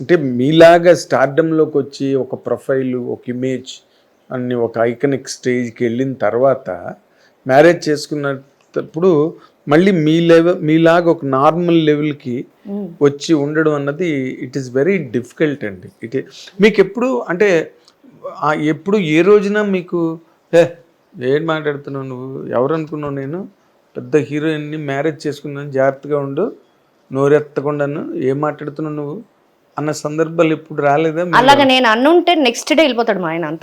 అంటే మీలాగా స్టార్డమ్లోకి వచ్చి ఒక ప్రొఫైల్ ఒక ఇమేజ్ అన్ని ఒక ఐకనిక్ స్టేజ్కి వెళ్ళిన తర్వాత మ్యారేజ్ చేసుకున్నప్పుడు మళ్ళీ మీ లెవెల్ మీలాగా ఒక నార్మల్ లెవెల్కి వచ్చి ఉండడం అన్నది ఇట్ ఈస్ వెరీ డిఫికల్ట్ అండి. ఇట్ మీకు ఎప్పుడు అంటే ఎప్పుడు ఏ రోజున మీకు ఏ ఏం మాట్లాడుతున్నావు నువ్వు? ఎవరు అనుకున్నావు నేను? పెద్ద హీరోయిన్ని మ్యారేజ్ చేసుకున్నాను జాగ్రత్తగా ఉండు నోరెత్తకుండాను ఏం మాట్లాడుతున్నావు నువ్వు? అన్న సందర్భాలు ఎప్పుడు రాలేదా అలాగా నేను అన్నుంటే నెక్స్ట్ డే వెళ్ళిపోతాడు మా ఆయన అంత.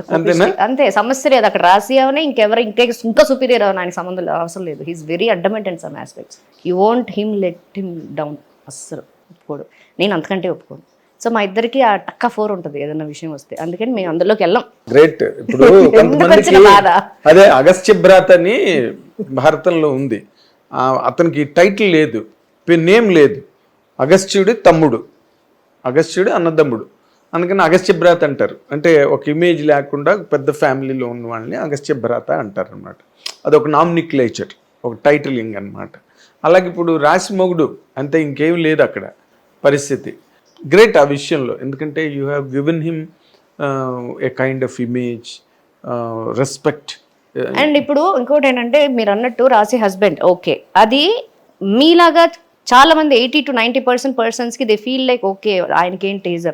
అంతే సమస్య లేదు. అక్కడ రాసి అవనే ఇంకెవరు ఇంకే ఇంకా సుపీరియర్ అవని ఆయన సంబంధం అవసరం లేదు. He's very adamant and some aspects you won't him let him down అస్సలు ఒప్పుకోడు. నేను అంతకంటే ఒప్పుకోను. సో మా ఇద్దరికి ఆ టక్క ఫోర్ ఉంటుంది ఏదైనా విషయం వస్తే. అందుకని మేము అందులోకి వెళ్ళాం. గ్రేట్ ఇప్పుడు? అదే అగస్త్య భ్రాత అని భారతంలో ఉంది. అతనికి టైటిల్ లేదు. నేమ్ లేదు. అగస్త్యుడి తమ్ముడు. అగస్త్యుడు అన్నదమ్ముడు. అందుకని అగస్త్య భ్రాత అంటారు. అంటే ఒక ఇమేజ్ లేకుండా పెద్ద ఫ్యామిలీలో ఉన్న వాళ్ళని అగస్త్య భ్రాత అంటారు అనమాట అదొక నామినిక్లేచర్ ఒక టైటిలింగ్ అనమాట అలాగే ఇప్పుడు రాసి మొగుడు అంతే ఇంకేం లేదు అక్కడ పరిస్థితి. గ్రేట్ ఆ విషయంలో. ఎందుకంటే you have given him a kind of image respect and ఇప్పుడు ఇంకోటి ఏంటంటే మీరు అన్నట్టు రాసి హస్బెండ్ ఓకే అది మీలాగా చాలా మంది ఎయిటీ టు నైంటీ పర్సెంట్ పర్సన్స్కి దే ఫీల్ లైక్ ఓకే ఆయనకి ఏంటి ఈజ్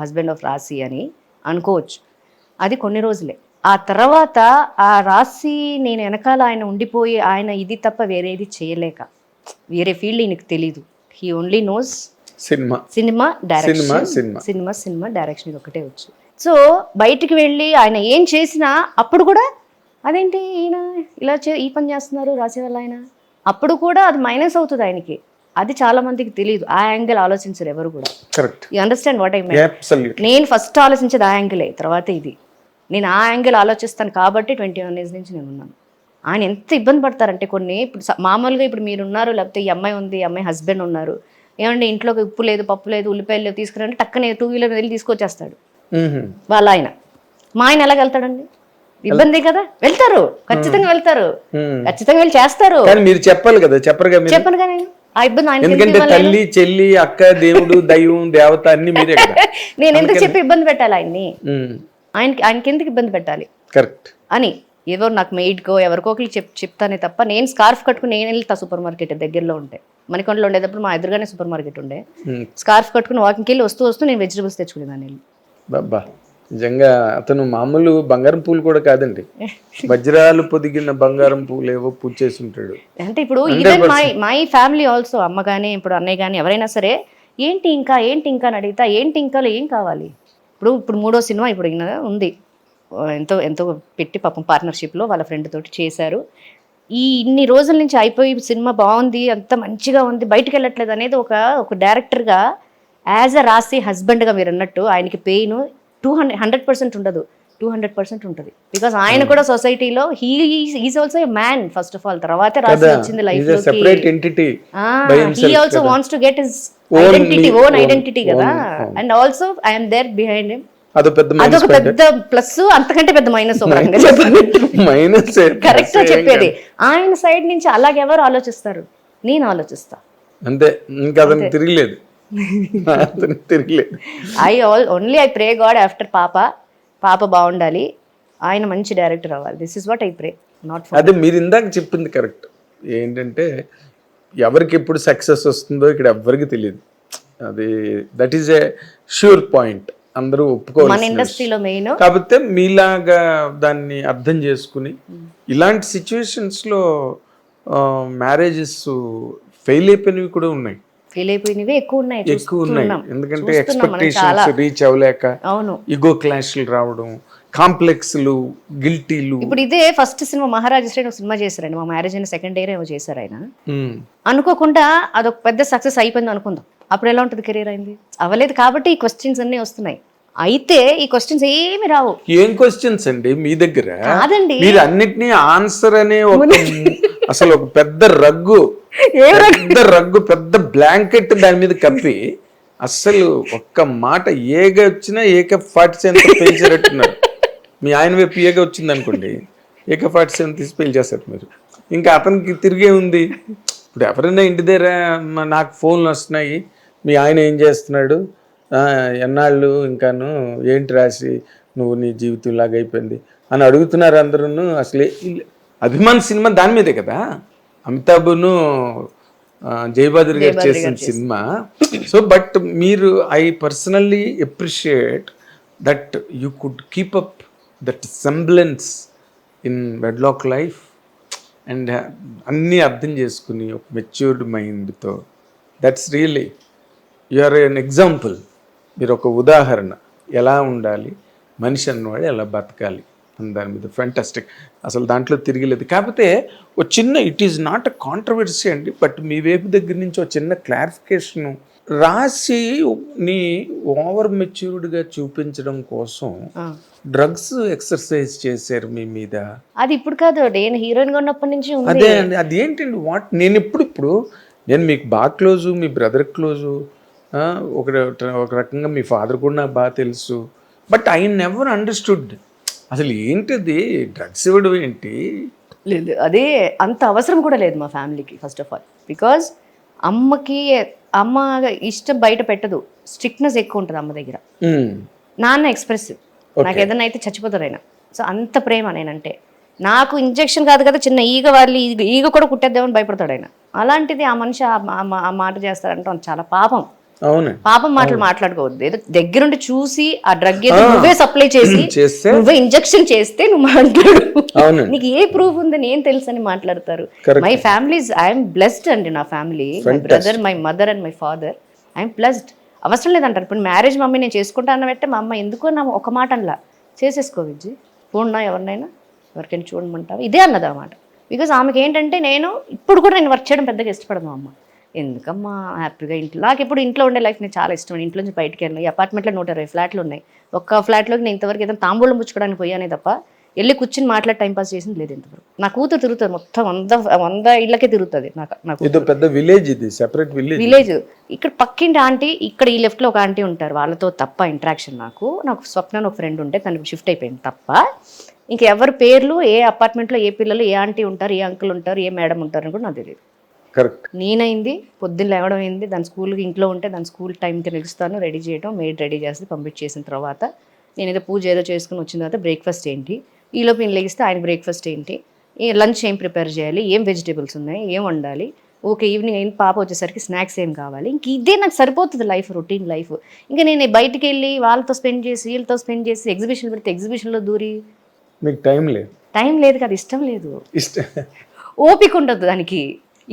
హస్బెండ్ ఆఫ్ రాసి అని అనుకోవచ్చు. అది కొన్ని రోజులే. ఆ తర్వాత ఆ రాసి నేను వెనకాల ఆయన ఉండిపోయి ఆయన ఇది తప్ప వేరేది చేయలేక వేరే ఫీల్డ్ ఈయనకి తెలీదు. He only knows cinema. Cinema direction cinema, cinema. Direction ఇది ఒకటే వచ్చు. సో బయటికి వెళ్ళి ఆయన ఏం చేసినా అప్పుడు కూడా అదేంటి ఈయన ఇలా చే ఈ పని చేస్తున్నారు రాసే వాళ్ళు ఆయన? అప్పుడు కూడా అది మైనస్ అవుతుంది ఆయనకి. అది చాలా మందికి తెలియదు. ఆ యాంగిల్ ఆలోచించరు ఎవరు కూడా. Correct you understand what I mean నేను ఫస్ట్ ఆలోచించేది ఆ యాంగిలే తర్వాత ఇది. నేను ఆ యాంగిల్ ఆలోచిస్తాను కాబట్టి ట్వంటీ వన్ ఏజ్ నుంచి నేను ఉన్నాను. ఆయన ఎంత ఇబ్బంది పడతారంటే కొన్ని ఇప్పుడు మామూలుగా ఇప్పుడు మీరు ఉన్నారు లేకపోతే ఈ అమ్మాయి ఉంది ఈ అమ్మాయి హస్బెండ్ ఉన్నారు. ఏమంటే ఇంట్లోకి ఉప్పు లేదు పప్పు లేదు ఉల్లిపాయలు లేవు తీసుకురంటే టక్కనే టూ వీలర్ వెళ్ళి తీసుకొచ్చేస్తాడు. వాళ్ళ ఆయన. మా ఆయన ఎలాగ వెళ్తాడండి ఇబ్బంది కదా? వెళ్తారు. ఖచ్చితంగా వెళ్తారు. ఖచ్చితంగా వెళ్ళి చేస్తారు. కానీ మీరు చెప్పాలి కదా చెప్పరుగా మీరు? చెప్పను కానీ ఆ ఇబ్బంది ఆయన ఎందుకంటే తల్లి చెల్లి అక్క దేవుడు దైవం దేవత అన్ని మీరే కదా. నేను ఎందుకు చెప్పి ఇబ్బంది పెట్టాలి ఆయన్ని? ఆయనకి ఆయనకి ఎందుకు ఇబ్బంది పెట్టాలి? కరెక్ట్. అని ఎవరు నాకు మెయిడ్కో ఎవరికో ఒకరికి చెప్ చెప్తానే తప్ప నేను స్కార్ఫ్ కట్టుకుని నేను వెళ్తా సూపర్ మార్కెట్ దగ్గరలో ఉంటే. మణికొండలో ఉండేటప్పుడు మా ఎదురుగానే సూపర్ మార్కెట్ ఉండే. స్కార్ఫ్ కట్టుకుని వాకింగ్కి వెళ్ళి వస్తూ వస్తూ నేను వెజిటబుల్స్ తెచ్చుకునేదాన్ని వెళ్ళి. బాబా నిజంగా అతను మామూలు బంగారం పూలు కూడా కాదండి. వజ్రాలు పొదిగిన బంగారం పూలు ఏవో పూజ చేసి ఉంటాడు అంటే ఇప్పుడు even my my family also అమ్మ కానీ ఇప్పుడు అన్నయ్య కానీ ఎవరైనా సరే ఏంటి ఇంకా ఏంటి ఇంకా? అని అడిగితే ఏంటి ఇంకా ఏం కావాలి? ఇప్పుడు ఇప్పుడు మూడో సినిమా ఇప్పుడు ఉంది. ఎంతో ఎంతో పెట్టి పాపం పార్ట్నర్షిప్లో వాళ్ళ ఫ్రెండ్ తోటి చేశారు. ఈ ఇన్ని రోజుల నుంచి అయిపోయి సినిమా బాగుంది అంత మంచిగా ఉంది బయటికి వెళ్ళట్లేదు అనేది ఒక ఒక డైరెక్టర్గా యాజ్ అ రాసి హస్బెండ్గా మీరు అన్నట్టు ఆయనకి pain two hundred hundred percent ఉండదు. టూ హండ్రెడ్ పర్సెంట్ ఉంటుంది. బికాస్ ఆయన కూడా సొసైటీలో he is also a man first of all తర్వాతే రాసి వచ్చింది life he also wants to get his identity own identity కదా. And also I'm there behind him అదొక పెద్ద ప్లస్ అంతకంటే పెద్ద మైనస్ మైనస్ కరెక్ట్ చెప్పేది. ఆయన సైడ్ నుంచి అలాగే ఎవరు ఆలోచిస్తారు? నేను ఆలోచిస్తా. అంతే ఇంకా తిరగలేదు అతనికి తిరగలేదు. I all only I pray God after పాప పాప బాగుండాలి. ఆయన మంచి డైరెక్టర్ అవ్వాలి. This is what I pray not అదే మీరు ఇందాక చెప్పింది కరెక్ట్ ఏంటంటే ఎవరికి ఎప్పుడు సక్సెస్ వస్తుందో ఇక్కడ ఎవ్వరికి తెలియదు. అది that is a sure point అందరూ మన ఒప్పుకోవాలి ఇండస్ట్రీలో మెయిన్ కాకపోతే మీలాగా దాన్ని అర్థం చేసుకుని ఇలాంటి సిచ్యువేషన్స్లో మ్యారేజెస్ ఫెయిల్ అయిపోయినవి కూడా ఉన్నాయి. ఫీల్ అయిపోయినవి ఎక్కువ ఉన్నాయి. ఎక్కువ ఉన్నాయి. ఎందుకంటే ఎక్స్పెక్టేషన్స్ రీచ్ అవ్వలేక అవును. ఇగో క్లాష్లు రావడం కాంప్లెక్స్లు గిల్టీలు ఇప్పుడు ఇదే ఫస్ట్ సినిమా మహారాజా శ్రేణి ఒక సినిమా చేశారండి. మా మ్యారేజ్ అయిన సెకండ్ ఇయర్ ఏమో చేశారు ఆయన. అనుకోకుండా అదొక పెద్ద సక్సెస్ అయిపోయింది అనుకుందాం. అప్పుడు ఎలా ఉంటుంది కెరీర్ అయింది? అవ్వలేదు కాబట్టి ఈ క్వశ్చన్స్ అన్నీ వస్తున్నాయి. అయితే ఈ క్వశ్చన్స్ ఏమి రావు. ఏం క్వశ్చన్స్ అండి? మీ దగ్గర కాదండి. మీరు అన్నిటినీ ఆన్సర్ అనే ఒక అసలు ఒక పెద్ద రగ్గు. పెద్ద రగ్గు పెద్ద బ్లాంకెట్ దాని మీద కప్పి అస్సలు ఒక్క మాట ఏగా వచ్చినా ఏక ఫార్టీ సెవెన్ పేల్చేటట్టున్నారు మీ ఆయన వైపు ఏగా వచ్చింది అనుకోండి ఏక ఫార్టీ సెవెన్ తీసి పేల్చేస్తారు మీరు. ఇంకా అతనికి తిరిగే ఉంది. ఇప్పుడు ఎవరైనా ఇంటి దగ్గర నాకు ఫోన్లు వస్తున్నాయి. మీ ఆయన ఏం చేస్తున్నాడు? ఎన్నాళ్ళు ఇంకాను ఏంటి రాసి నువ్వు నీ జీవితం ఇలాగ అయిపోయింది అని అడుగుతున్నారు అందరూ అసలే అభిమాన్ సినిమా దాని మీదే కదా? అమితాబ్ను జయబాద్రి గారు చేసిన సినిమా. సో బట్ మీరు I personally appreciate that you could keep up that semblance in wedlock life and అన్నీ అర్థం చేసుకుని ఒక మెచ్యూర్డ్ మైండ్తో. That's really you are an example. మీరు ఒక ఉదాహరణ. ఎలా ఉండాలి? మనిషి అన్నవాడు ఎలా బతకాలి? దాని మీద ఫెంటాస్టిక్ అసలు దాంట్లో తిరిగిలేదు కాకపోతే ఒక చిన్న it is not a controversy అండి బట్ మీ వైపు దగ్గర నుంచి ఒక చిన్న క్లారిఫికేషన్ రాసి నీ ఓవర్ మెచ్యూర్డ్గా చూపించడం కోసం. డ్రగ్స్ ఎక్సర్సైజ్ చేశారు మీ మీద. అది ఇప్పుడు కాదు నేను హీరోయిన్గా ఉన్నప్పటి నుంచి అదే అండి అది ఏంటండి వాట్ నేను ఇప్పుడు ఇప్పుడు నేను మీకు బాగా క్లోజు మీ బ్రదర్ క్లోజు ఒక ఒక రకంగా మీ ఫాదర్ కూడా నాకు బాగా తెలుసు. బట్ ఐ నెవర్ అండర్స్టూడ్ అసలు ఏంటిది? డ్రగ్స్ ఇవ్వడం ఏంటి? లేదు అదే అంత అవసరం కూడా లేదు మా ఫ్యామిలీకి ఫస్ట్ ఆఫ్ ఆల్ బికాజ్ అమ్మకి అమ్మ ఇష్టం బయట పెట్టదు. స్ట్రిక్ట్నెస్ ఎక్కువ ఉంటుంది అమ్మ దగ్గర. నాన్న ఎక్స్ప్రెసివ్ నాకు ఏదైనా అయితే చచ్చిపోతారు ఆయన. సో అంత ప్రేమ నేనంటే. నాకు ఇంజెక్షన్ కాదు కదా చిన్న ఈగ వాళ్ళు ఈగ ఈగ కూడా కుట్టేద్దామని భయపడతాడు ఆయన. అలాంటిది ఆ మనిషి ఆ మాట చేస్తారంటే చాలా పాపం. పాపం మాటలు మాట్లాడుకోవద్దు. ఏదో దగ్గరుండి చూసి ఆ డ్రగ్ ఏదో నువ్వే సప్లై చేసి నువ్వే ఇంజెక్షన్ చేస్తే నువ్వు మాట్లాడు. నీకు ఏ ప్రూఫ్ ఉందని ఏం తెలుసు అని మాట్లాడతారు. మై ఫ్యామిలీస్ ఐఎమ్ బ్లెస్డ్ అండి నా family my brother my mother and my father I'm blessed అవసరం లేదంటారు. ఇప్పుడు మ్యారేజ్ మమ్మీ నేను చేసుకుంటా అన్న పెట్టే మా అమ్మ ఎందుకో నా ఒక మాట అనలా. చేసేసుకో విజ్జి. చూడనా ఎవరినైనా? ఎవరికైనా చూడమంటావు? ఇదే అన్నది అన్నమాట బికాజ్ ఆమెకి ఏంటంటే నేను ఇప్పుడు కూడా నేను వర్క్ చేయడం పెద్దగా ఇష్టపడదు మా అమ్మ. ఎందుకమ్మా హ్యాపీగా ఇంట్లో నాకు ఇప్పుడు ఇంట్లో ఉండే లైఫ్ నాకు చాలా ఇష్టం. ఇంట్లో నుంచి బయటికి వెళ్ళిన. ఈ అపార్ట్మెంట్లో నూట ఇరవై ఫ్లాట్లు ఉన్నాయి. ఒక్క ఫ్లాట్లోకి నేను ఇంతవరకు ఏదైనా తాంబూలం పుచ్చుకోవడానికి పోయానే తప్ప వెళ్ళి కూర్చుని మాట్లాడి టైం పాస్ చేసింది లేదు ఇంతవరకు. నా కూతురు తిరుగుతుంది మొత్తం వంద వంద ఇళ్ళకే తిరుగుతుంది నాకు నాకు ఇది పెద్ద విలేజ్ ఇది సెపరేట్ విలేజ్. విలేజ్. ఇక్కడ పక్కింటి ఆంటీ ఇక్కడ ఈ లెఫ్ట్లో ఒక ఆంటీ ఉంటారు. వాళ్ళతో తప్ప ఇంట్రాక్షన్ నాకు. నాకు స్వప్న ఒక ఫ్రెండ్ ఉంటే తనకు షిఫ్ట్ అయిపోయింది తప్ప ఇంక ఎవరి పేర్లు ఏ అపార్ట్మెంట్లో ఏ పిల్లలు ఏ ఆంటీ ఉంటారు ఏ అంకుల్ ఉంటారు ఏ మేడం ఉంటారు అని కూడా నాకు తెలియదు. కరెక్ట్. నేనైంది పొద్దున్న లేవడం అయింది దాని స్కూల్కి ఇంట్లో ఉంటే దాని స్కూల్ టైంకి నిలుస్తాను రెడీ చేయడం మేడ్ రెడీ చేసి పంపించేసిన తర్వాత నేను ఏదో పూజ ఏదో చేసుకుని వచ్చిన తర్వాత బ్రేక్ఫాస్ట్ ఏంటి ఈలోపు నేను లెగిస్తే ఆయన బ్రేక్ఫాస్ట్ ఏంటి లంచ్ ఏం ప్రిపేర్ చేయాలి ఏం వెజిటేబుల్స్ ఉన్నాయి ఏం వండాలి ఓకే ఈవినింగ్ అయిన పాప వచ్చేసరికి స్నాక్స్ ఏం కావాలి ఇంక ఇదే నాకు సరిపోతుంది లైఫ్ రొటీన్ లైఫ్ ఇంకా నేను బయటికి వెళ్ళి వాళ్ళతో స్పెండ్ చేసి వీళ్ళతో స్పెండ్ చేసి ఎగ్జిబిషన్ పెడితే ఎగ్జిబిషన్లో దూరి. మీకు టైం లేదు. టైం లేదు కదా ఇష్టం లేదు. ఇష్టం ఓపిక ఉండదు దానికి.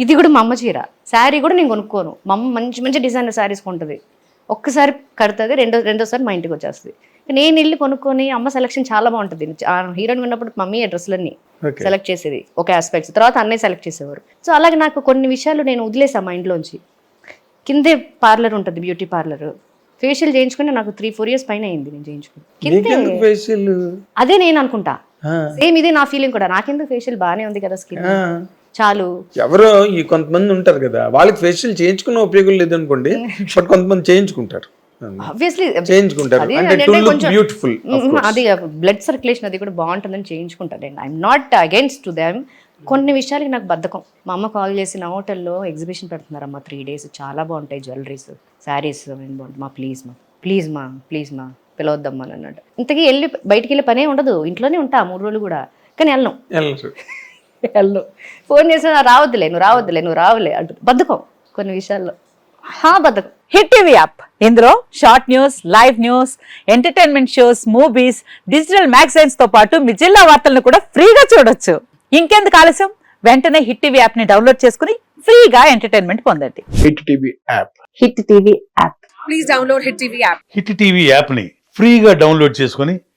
ఇది కూడా మా అమ్మ చీర. శారీ కూడా నేను కొనుక్కోను. మా అమ్మ మంచి మంచి డిజైనర్ శారీస్ కొంటుంది. ఒక్కసారి కడుతుంది రెండో రెండోసారి మా ఇంటికి వచ్చేస్తుంది. నేను వెళ్ళి కొనుక్కొని అమ్మ సెలెక్షన్ చాలా బాగుంటుంది. హీరోయిన్ ఉన్నప్పుడు మమ్మీ డ్రెస్సులన్నీ ఓకే. సెలెక్ట్ చేసేది ఒక ఆస్పెక్ట్స్ తర్వాత అన్నయ్య సెలెక్ట్ చేసేవారు. సో అలాగే నాకు కొన్ని విషయాలు నేను వదిలేసాను మా ఇంట్లోంచి. కిందే పార్లర్ ఉంటుంది బ్యూటీ పార్లర్ ఫేషియల్ చేయించుకుని నాకు త్రీ ఫోర్ ఇయర్స్ పైన అయింది నేను చేయించుకుని అదే నేను అనుకుంటా. సేమ్ ఇదే నా ఫీలింగ్ కూడా. నాకెందుకు ఫేషియల్ బాగానే ఉంది కదా స్కిన్ చాలు. ఎవరో ఈ కొంతమంది ఉంటారు కదా వాళ్ళకి ఫేషియల్ చేయించుకున్న ఉపయోగం లేదనుకోండి బట్ కొంతమంది చేయించుకుంటారు. అదే బ్లడ్ సర్క్యులేషన్ అది కూడా బాగుంటుందని చేయించుకుంటాను అండి I'm not against to them కొన్ని విషయాలకి నాకు బద్ధకం. మా అమ్మ కాల్ చేసి నా హోటల్లో ఎగ్జిబిషన్ పెడుతున్నారమ్మా త్రీ డేస్ చాలా బాగుంటాయి జ్యువెలరీస్ శారీస్ బాగుంటాయి? మా ప్లీజ్ మా ప్లీజ్ మా ప్లీజ్ మా పిలవద్దమ్మా అని అన్నట్టు. ఇంతకీ వెళ్ళి బయటికి వెళ్ళే పనే ఉండదు. ఇంట్లోనే ఉంటా మూడు రోజులు కూడా. కానీ వెళ్ళను. వెళ్ళరు. వెళ్ళను ఫోన్ చేసినా రావద్దులే నువ్వు రావద్దులే నువ్వు రావులే అంటు బద్ధకం కొన్ని విషయాల్లో. హా బద్ధకం. Hit TV app. ఇందులో short news live news entertainment shows movies digital మ్యాగజైన్స్తో పాటు మీ జిల్లా వార్తలను కూడా ఫ్రీగా చూడొచ్చు. ఇంకెందుకు ఆలస్యం? వెంటనే హిట్ టీవీ యాప్ని డౌన్లోడ్ చేసుకుని ఫ్రీగా ఎంటర్టైన్మెంట్ పొందండి. Hit TV app. Hit TV app. Hit TV యాప్ని ఫ్రీగా డౌన్లోడ్ చేసుకొని